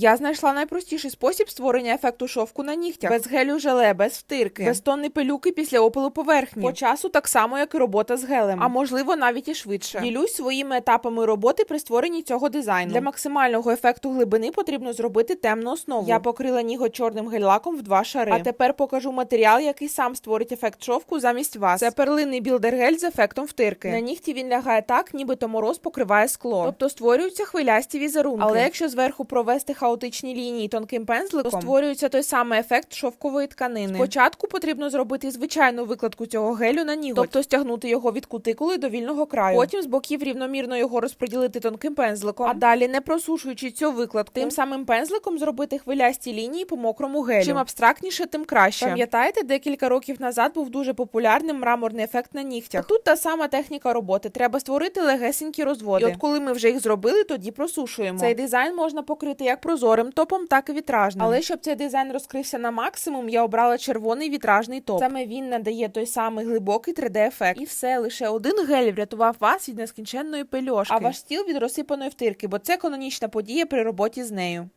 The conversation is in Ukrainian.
Я знайшла найпростіший спосіб створення ефекту шовку на нігтях. Без гелю желе, без втирки, без тонни пилюки після опилу поверхні. По часу так само, як і робота з гелем, а можливо навіть і швидше. Ділюсь своїми етапами роботи при створенні цього дизайну. Для максимального ефекту глибини потрібно зробити темну основу. Я покрила ніготь чорним гель-лаком в два шари. А тепер покажу матеріал, який сам створить ефект шовку замість вас. Це перлинний білдер-гель з ефектом втирки. На нігті він лягає так, нібито мороз покриває скло. Тобто створюються хвилясті візерунки. Але якщо зверху провести хаотичні лінії тонким пензликом, то створюється той самий ефект шовкової тканини. Спочатку потрібно зробити звичайну викладку цього гелю на ніготь, тобто стягнути його від кутикули до вільного краю. Потім з боків рівномірно його розподілити тонким пензликом, а далі, не просушуючи цю викладку, тим самим пензликом зробити хвилясті лінії по мокрому гелю. Чим абстрактніше, тим краще. Пам'ятаєте, декілька років назад був дуже популярним мраморний ефект на нігтях. Тут та сама техніка роботи. Треба створити легесенькі розводи. І от коли ми вже їх зробили, тоді просушуємо. Цей дизайн можна покрити як прозорим топом, так і вітражним. Але щоб цей дизайн розкрився на максимум, я обрала червоний вітражний топ. Саме він надає той самий глибокий 3D-ефект. І все лише один гель врятував вас від нескінченної пельошки, а ваш стіл від розсипаної втирки, бо це канонічна подія при роботі з нею.